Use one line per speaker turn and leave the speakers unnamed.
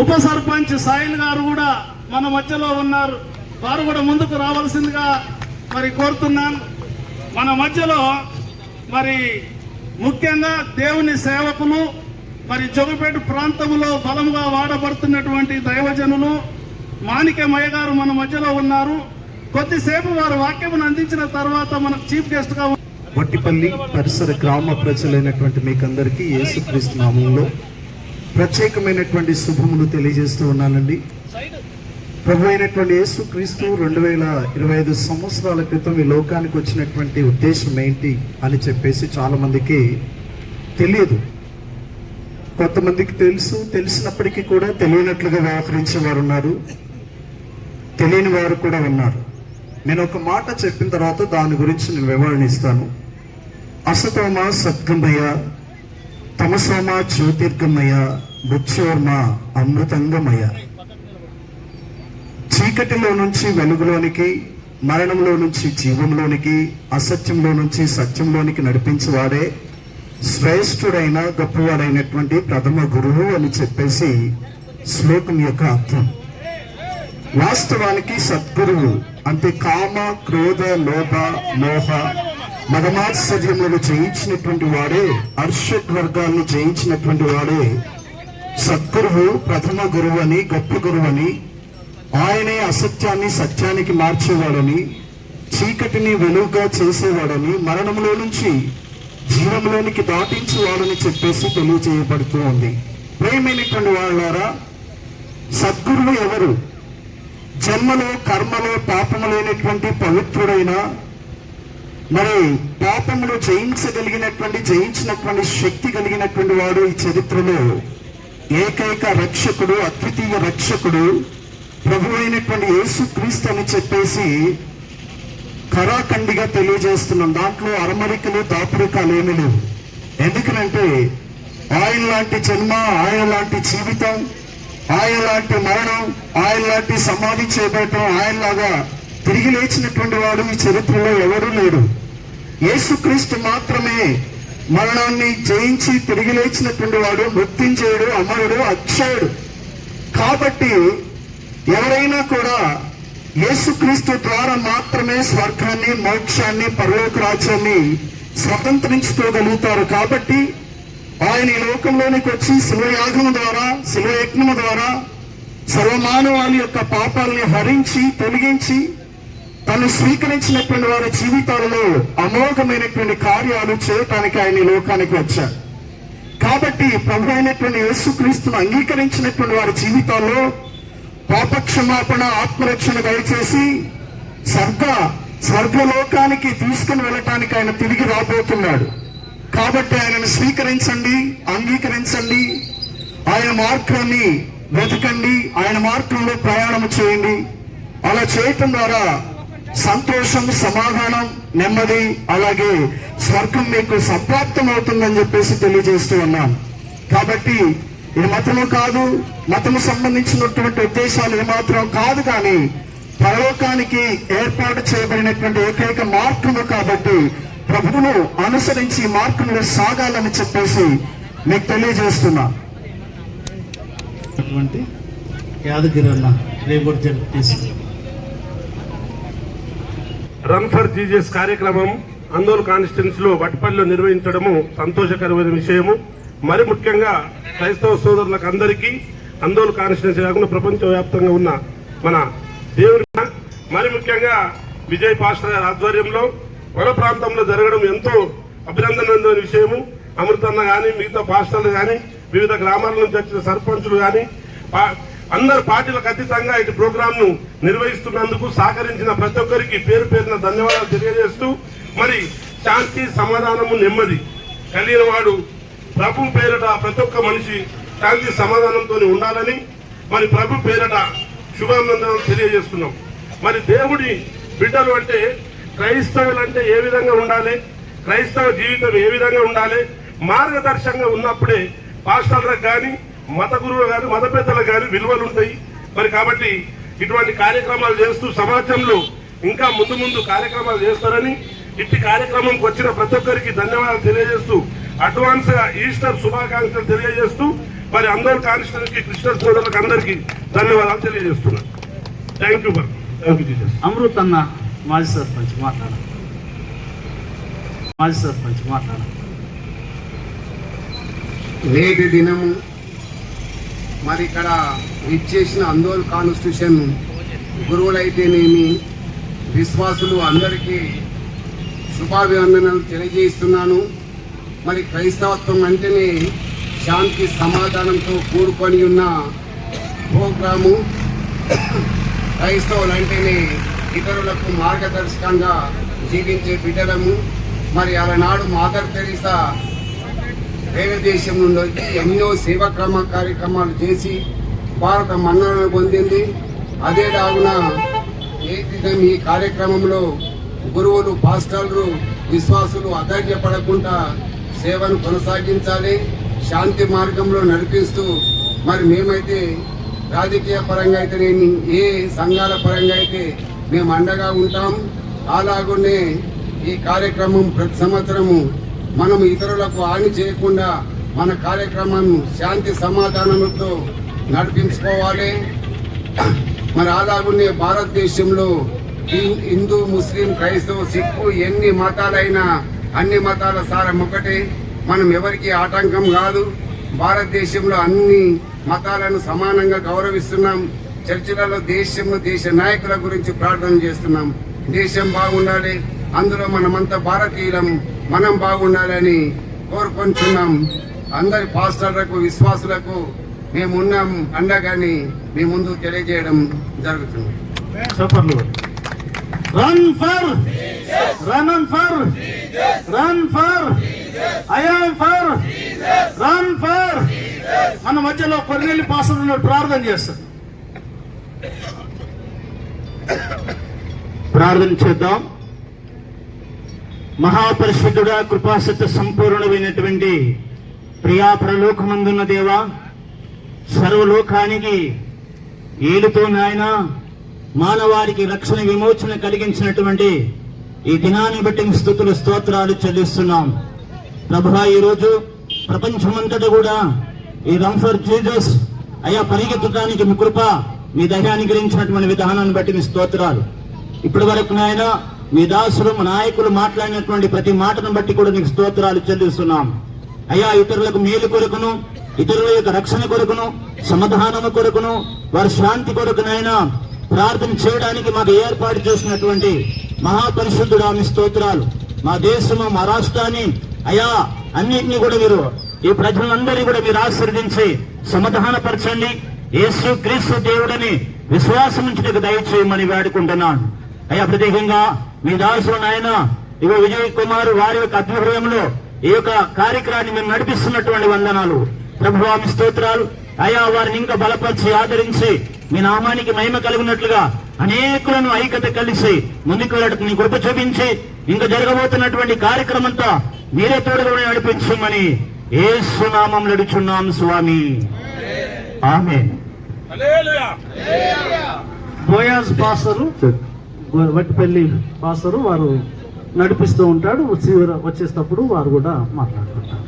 ఉప సర్పంచ్ సాయిల్ గారు కూడా మన మధ్యలో ఉన్నారు. వారు కూడా ముందుకు రావాల్సిందిగా మరి కోరుతున్నాను. మన మధ్యలో మరి ముఖ్యంగా దేవుని సేవకులు మరి జొగపేట ప్రాంతంలో బలముగా వాడబడుతున్నటువంటి దైవజనులు మాణిక్యమయ్య గారు మన మధ్యలో ఉన్నారు. కొద్దిసేపు వారు వాక్యం అందించిన తర్వాత మనకు చీఫ్ గెస్ట్గా
వట్టిపల్లి పరిసర గ్రామ ప్రజలైనటువంటి మీకందరికీ యేసుక్రీస్తు నామంలో ప్రత్యేకమైనటువంటి శుభములు తెలియజేస్తూ ఉన్నానండి. ప్రభు అయినటువంటి యేసుక్రీస్తు రెండు వేల ఇరవై ఐదు సంవత్సరాల క్రితం ఈ లోకానికి వచ్చినటువంటి ఉద్దేశం ఏంటి అని చెప్పేసి చాలామందికి తెలియదు. కొంతమందికి తెలుసు తెలిసినప్పటికీ కూడా తెలియనట్లుగా వ్యవహరించే వారు ఉన్నారు. తెలియని వారు కూడా ఉన్నారు. నేను ఒక మాట చెప్పిన తర్వాత దాని గురించి నేను వివరణ ఇస్తాను అసతోమ సద్గమయ తమసోమ జ్యోతిర్గమయ మృత్యోర్మ అమృతంగమయ. చీకటిలో నుంచి వెలుగులోనికి మరణంలో నుంచి జీవంలోనికి అసత్యంలో నుంచి సత్యంలోనికి నడిపించేవాడే శ్రేష్ఠుడైన గొప్పవాడైనటువంటి ప్రథమ గురువు అని చెప్పేసి శ్లోకం యొక్క అర్థం. వాస్తవానికి సద్గురువు అంటే కామ క్రోధ లోభ మోహ మదమాత్సర్యములను జయించినటువంటి వాడే అర్షడ్ వర్గాన్ని జయించినటువంటి వాడే సద్గురువు ప్రథమ గురువు అని గొప్ప గురువు అని ఆయనే అసత్యాన్ని సత్యానికి మార్చేవాడని చీకటిని వెలుగుగా చేసేవాడని మరణంలో నుంచి జీవంలోనికి దాటించేవాడని చెప్పేసి తెలియజేయబడుతూ ఉంది. ప్రేమైనటువంటి వాళ్ళారా సద్గురువు ఎవరు? జన్మలో కర్మలో పాపము లేనటువంటి పవిత్రుడైన మరి పాపమును జయించగలిగినటువంటి జయించినటువంటి శక్తి కలిగినటువంటి వాడు ఈ చరిత్రలో ఏకైక రక్షకుడు అద్వితీయ రక్షకుడు ప్రభు అయినటువంటి యేసుక్రీస్తు అని చెప్పేసి కరాఖండిగా తెలియజేస్తున్నాం. దాంట్లో అరమరికలు దాపురికాలు ఏమీ లేవు. ఎందుకనంటే ఆయన లాంటి జన్మ ఆయన లాంటి జీవితం ఆయన లాంటి మరణం ఆయన లాంటి సమాధి చేపట్టడం ఆయనలాగా తిరిగి లేచినటువంటి వాడు ఈ చరిత్రలో ఎవరూ లేడు యేసుక్రీస్తు మాత్రమే మరణాన్ని జయించి తిరిగి లేచినటువంటి వాడు మృత్యుంచేయుడు అమరుడు అక్షయుడు. కాబట్టి ఎవరైనా కూడా యేసుక్రీస్తు ద్వారా మాత్రమే స్వర్గాన్ని మోక్షాన్ని పరలోక రాజ్యాన్ని స్వతంత్రించుకోగలుగుతారు. కాబట్టి ఆయన ఈ లోకంలోనికి వచ్చి శివయాగం ద్వారా శివయజ్ఞము ద్వారా సర్వమానవాళి యొక్క పాపాలని హరించి తొలగించి తను స్వీకరించినటువంటి వారి జీవితాలలో అమోఘమైనటువంటి కార్యాలు చేయటానికి ఆయన లోకానికి వచ్చారు. కాబట్టి ప్రభు అయినటువంటి యేసుక్రీస్తును అంగీకరించినటువంటి వారి జీవితాల్లో పాపక్షమాపణ ఆత్మరక్షణ దయచేసి స్వర్గ స్వర్గలోకానికి తీసుకుని వెళ్ళటానికి ఆయన తిరిగి రాబోతున్నాడు. కాబట్టి ఆయనను స్వీకరించండి అంగీకరించండి ఆయన మార్గాన్ని వెతకండి ఆయన మార్గంలో ప్రయాణం చేయండి. అలా చేయటం ద్వారా సంతోషం సమాధానం నెమ్మది అలాగే స్వర్గం మీకు సంప్రాప్తం అవుతుందని చెప్పేసి తెలియజేస్తూ ఉన్నాను కాబట్టి ఇది మతము కాదు మతము సంబంధించినటువంటి ఉద్దేశాలు ఏమాత్రం కాదు కానీ పరలోకానికి ఏర్పాటు చేయబడినటువంటి ఏకైక మార్గము కాబట్టి ప్రభువును అనుసరించి ఈ మార్గంలో సాగాలని చెప్పేసి మీకు తెలియజేస్తున్నా.
యాదగిరి అన్న Regur ZPC
run for Jesus కార్యక్రమం అందోల్ కాన్స్టిట్యున్స్లో వట్పల్లిలో నిర్వహించడము సంతోషకరమైన విషయము. మరి ముఖ్యంగా క్రైస్తవ సోదరులకు అందరికీ అందోల్ కాన్స్టిట్యున్సీ కాకుండా ప్రపంచవ్యాప్తంగా ఉన్న మన దేవుని మరి ముఖ్యంగా విజయ్ పాస్టర్ గారి ఆధ్వర్యంలో వర ప్రాంతంలో జరగడం ఎంతో అభినందనమైన విషయము. అమృతన్న కానీ మిగతా పాస్టర్లు కానీ వివిధ గ్రామాల నుంచి వచ్చిన సర్పంచులు కానీ పా- అందరు పార్టీలకు అతీతంగా ఇటు ప్రోగ్రామ్ను నిర్వహిస్తున్నందుకు సహకరించిన ప్రతి ఒక్కరికి పేరు పేరున ధన్యవాదాలు తెలియజేస్తూ మరి శాంతి సమాధానము నెమ్మది కలిగిన వాడు ప్రభు పేరట ప్రతి ఒక్క మనిషి శాంతి సమాధానంతో ఉండాలని మరి ప్రభు పేరట శుభానందనం తెలియజేస్తున్నాం. మరి దేవుడి బిడ్డలు అంటే క్రైస్తవులు అంటే ఏ విధంగా ఉండాలి? క్రైస్తవ జీవితం ఏ విధంగా ఉండాలి? మార్గదర్శకంగా ఉన్నప్పుడే పాస్టర్లకు కానీ మత గురువులు కానీ మత పెద్దలకు కానీ విలువలు ఉంటాయి. మరి కాబట్టి ఇటువంటి కార్యక్రమాలు చేస్తూ సమాజంలో ఇంకా ముందు ముందు కార్యక్రమాలు చేస్తారని ఇట్టి కార్యక్రమంకి వచ్చిన ప్రతి ఒక్కరికి ధన్యవాదాలు తెలియజేస్తూ అడ్వాన్స్గా ఈస్టర్ శుభాకాంక్షలు తెలియజేస్తూ మరి అందరూ కాన్స్టిట్యూన్సీ కృష్ణ సోదరులకు అందరికీ ధన్యవాదాలు తెలియజేస్తున్నాను thank you thank you Jesus.
Amrit అన్న మాజీ సర్పంచ్ మాట్లాడ. మాజీ సర్పంచ్ మాట్లాడ.
నేటి దినము మరి ఇక్కడ ఇచ్చేసిన అందోల్ కాన్స్టిట్యూషన్ గురువులైతేనేమి విశ్వాసులు అందరికీ శుభాభివందనలు తెలియజేస్తున్నాను మరి క్రైస్తవత్వం అంటేనే శాంతి సమాధానంతో కూడుకొని ఉన్న ప్రోగ్రాము. క్రైస్తవులు అంటేనే ఇతరులకు మార్గదర్శకంగా జీవించే బిడ్డలము. మరి అలనాడు మాదర్ తెరీసా వేరే దేశం నుండి వచ్చి ఎన్నో సేవాక్రమ కార్యక్రమాలు చేసి భారత మన్ననలు పొందింది. అదే కావున ఏ విధం ఈ కార్యక్రమంలో గురువులు పాస్టర్లు విశ్వాసులు అధైర్యపడకుండా సేవను కొనసాగించాలి. శాంతి మార్గంలో నడిపిస్తూ మరి మేమైతే రాజకీయ పరంగా అయితేనేమి ఏ సంఘాల పరంగా అయితే మేము అండగా ఉంటాం. అలాగునే ఈ కార్యక్రమం ప్రతి సంవత్సరము మనం ఇతరులకు హాని చేయకుండా మన కార్యక్రమం శాంతి సమాధానంతో నడిపించుకోవాలి. మరి అలాగునే భారతదేశంలో హిందూ ముస్లిం క్రైస్తవ సిక్కు ఎన్ని మతాలైనా అన్ని మతాల సారం ఒకటే. మనం ఎవరికి ఆటంకం కాదు. భారతదేశంలో అన్ని మతాలను సమానంగా గౌరవిస్తున్నాం. చర్చిలలో దేశంలో దేశ నాయకుల గురించి ప్రార్థన చేస్తున్నాం. దేశం బాగుండాలి. అందులో మనమంతా భారతీయులం. మనం బాగుండాలని కోరుకుంటున్నాం. అందరి పాస్టర్లకు విశ్వాసులకు మేమున్నాం అండగాని మీ ముందు తెలియజేయడం జరుగుతుంది.
సూపర్లు run for run on for run for I'm for run for మన మధ్యలో కొన్నేళ్ళు పాసలు ప్రార్థన చేస్తారు
ప్రార్థన చేద్దాం. మహాపరిశుద్ధుడా కృపాసత్య సంపూర్ణమైనటువంటి ప్రియా ప్రలోకమందున్న దేవా సర్వలోకానికి ఏలుతో నాయన మానవారికి రక్షణ విమోచన కలిగించినటువంటి ఈ దినాన్ని బట్టి స్థుతులు స్తోత్రాలు చెల్లిస్తున్నాం. ప్రభా ఈరోజు ప్రపంచమంతటా కూడా ఈ రంఫర్ జీజస్ అయా పరిగెత్తడానికి మీ కృప మీ దయాన్ని గ్రహించినటువంటి విధానాన్ని బట్టి మీ స్తోత్రాలు. ఇప్పటి వరకు నాయన దాసులు నాయకులు మాట్లాడినటువంటి ప్రతి మాటను బట్టి కూడా నీకు స్తోత్రాలు చెల్లిస్తున్నాం. అయ్యా ఇతరులకు మేలు కొరకును ఇతరుల యొక్క రక్షణ కొరకును సమాధానము కొరకును వారి శాంతి కొరకునైనా ప్రార్థన చేయడానికి మాకు ఏర్పాటు చేసినటువంటి మహాపరిశుద్ధుడు ఆమె స్తోత్రాలు. మా దేశము మా రాష్ట్రాన్ని అయా అన్నిటినీ కూడా మీరు ఈ ప్రజలందరినీ కూడా మీరు ఆశీర్వదించి సమాధానపరచండి. యేసు క్రీస్తు దేవుడని విశ్వాసం నుంచి దయచేయమని వేడుకుంటున్నాను. అయ్యా ప్రత్యేకంగా మీ దాసులు నాయన ఇగో విజయ్ కుమార్ వారి యొక్క అధ్వర్యంలో ఈ యొక్క కార్యక్రమాన్ని మేము నడిపిస్తున్నటువంటి వందనాలు. ప్రభువామి స్తోత్రాలు. అయా వారిని ఇంకా బలపరిచి ఆదరించి మీ నామానికి మహిమ కలిగినట్లుగా అనేకులను ఐక్యత కలిసి ముందుకు వెళ్ళటం నీ కృప చూపించి ఇంకా జరగబోతున్నటువంటి కార్యక్రమంతో మీరే తోడుగా నడిపించమని ఏ సునామం నడుచున్నాం స్వామి. ఆమె
బోయాజ్ పాసరు వట్టిపల్లి పాసరు వారు నడిపిస్తూ ఉంటాడు చివర వచ్చేటప్పుడు వారు కూడా మాట్లాడుకుంటారు.